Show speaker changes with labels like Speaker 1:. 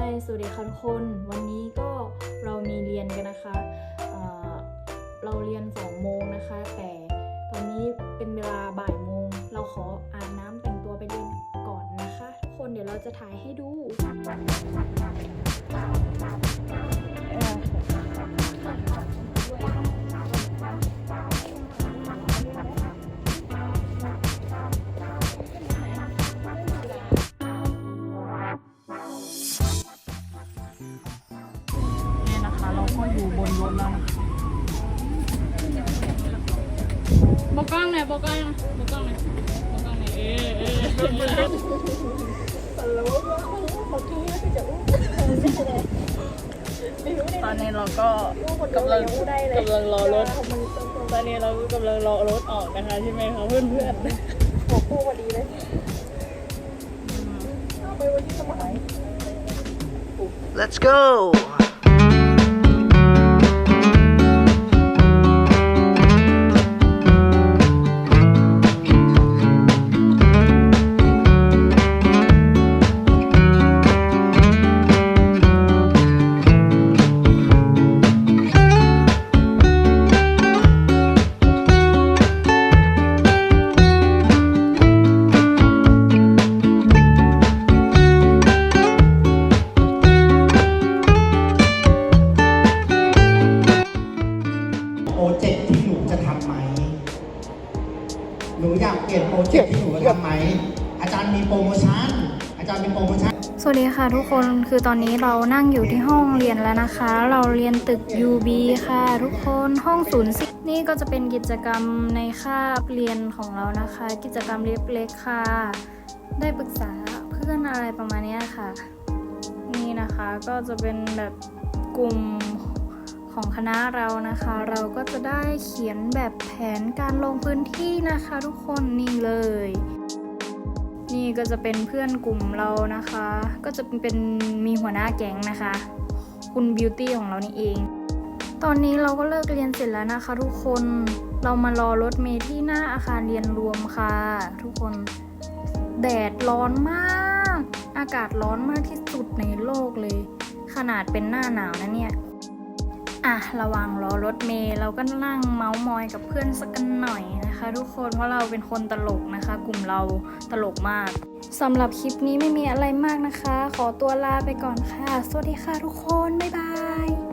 Speaker 1: ให้สวัสดีคันคน วันนี้ก็เรามีเรียนกันนะคะเเราเรียน2โมงนะคะ แต่ตอนนี้เป็นเวลาบ่ายโมง เราขออาบน้ำแต่งตัวไปเรียนก่อนนะคะ ทุกคนเดี๋ยวเราจะถ่ายให้ดู
Speaker 2: ก็อยู่บนรถแล้วนะบอกกล้องหน่อยบอกกล้องหน่ยบอกกล้องหน่อยบอกกล้องหน่อยเออเออตอนนี้เราก็กำลังกำลังรอรถ ตอนนี้เรากำลังรอรถออกนะคะใช่ไหมคะเพื่อนเพื่อน
Speaker 1: หัวคู่พอดีเลยไปวันที่สมัย
Speaker 3: Let's go!
Speaker 4: นูอยากเปลี่ยนโปรเจกต์ที่หนูทำไหม อาจารย์มีโปรโมชั่น อาจารย์มีโปรโมชั่น
Speaker 1: สวัสดีค่ะทุกคน คือตอนนี้เรานั่งอยู่ที่ห้องเรียนแล้วนะคะ เราเรียนตึก UB ค่ะ ทุกคน ห้องศูนย์สินี่ก็จะเป็นกิจกรรมในคาบเรียนของเรานะคะ กิจกรรมเล็กๆค่ะ ได้ปรึกษาเพื่อนอะไรประมาณนี้ค่ะ นี่นะคะก็จะเป็นแบบกลุ่ม ของคณะเรานะคะ เราก็จะได้เขียนแบบแผนการลงพื้นที่นะคะ ทุกคนนี่เลย นี่ก็จะเป็นเพื่อนกลุ่มเรานะคะ ก็จะเป็นมีหัวหน้าแก๊งนะคะ คุณบิวตี้ของเรานี่เอง ตอนนี้เราก็เลิกเรียนเสร็จแล้วนะคะ ทุกคนเรามารอรถเมล์ที่หน้าอาคารเรียนรวมค่ะ ทุกคนแดดร้อนมาก อากาศร้อนมากที่สุดในโลกเลย ขนาดเป็นหน้าหนาวนะเนี่ย อะระวังรอรถเมล์เราก็นั่งเมาส์มอยกับเพื่อนสักกันหน่อยนะคะ ทุกคนเพราะเราเป็นคนตลกนะคะ กลุ่มเราตลกมากสำหรับคลิปนี้ไม่มีอะไรมากนะคะ ขอตัวลาไปก่อนค่ะ สวัสดีค่ะทุกคน บ๊ายบาย